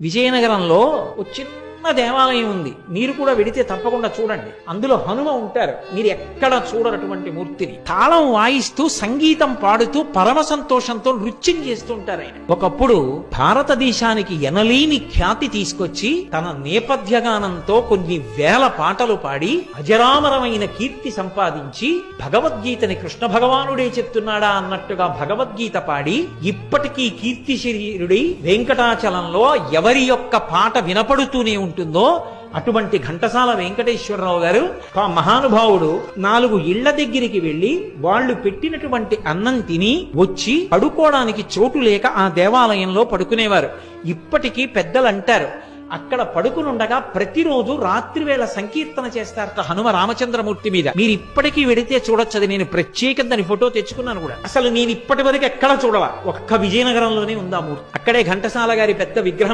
విజయనగరంలో ఒక చిన్న దేవాలయం ఉంది. మీరు కూడా వెడితే తప్పకుండా చూడండి. అందులో హనుమ ఉంటారు. మీరు ఎక్కడ చూడనటువంటి మూర్తిని. తాళం వాయిస్తూ సంగీతం పాడుతూ పరమ సంతోషంతో నృత్యం చేస్తూ ఉంటారు ఆయన. ఒకప్పుడు భారతదేశానికి ఎనలేని ఖ్యాతి తీసుకొచ్చి తన నేపథ్యగానంతో కొన్ని వేల పాటలు పాడి అజరామరమైన కీర్తి సంపాదించి భగవద్గీతని కృష్ణ భగవానుడే చెప్తున్నాడా అన్నట్టుగా భగవద్గీత పాడి ఇప్పటికీ కీర్తి శరీరుడి వెంకటాచలంలో ఎవరి యొక్క పాట వినపడుతూనే ఉంటుంది అటువంటి ఘంటసాల వెంకటేశ్వరరావు గారు ఆ మహానుభావుడు నాలుగు ఇళ్ళ దగ్గరికి వెళ్ళి వాళ్ళు పెట్టినటువంటి అన్నం తిని వచ్చి పడుకోవడానికి చోటు లేక ఆ దేవాలయంలో పడుకునేవారు. ఇప్పటికీ పెద్దలు అంటారు అక్కడ పడుకునుండగా ప్రతిరోజు రాత్రి వేళ సంకీర్తన చేస్తారట హనుమ రామచంద్రమూర్తి మీద. మీరు ఇప్పటికీ వెడితే చూడొచ్చు అది నేను ప్రత్యేకంగా దాని ఫోటో తెచ్చుకున్నాను కూడా. అసలు నేను ఇప్పటి వరకు ఎక్కడ చూడవా ఒక్క విజయనగరంలోనే ఉందా మూర్తి? అక్కడే ఘంటసాల గారి పెద్ద విగ్రహం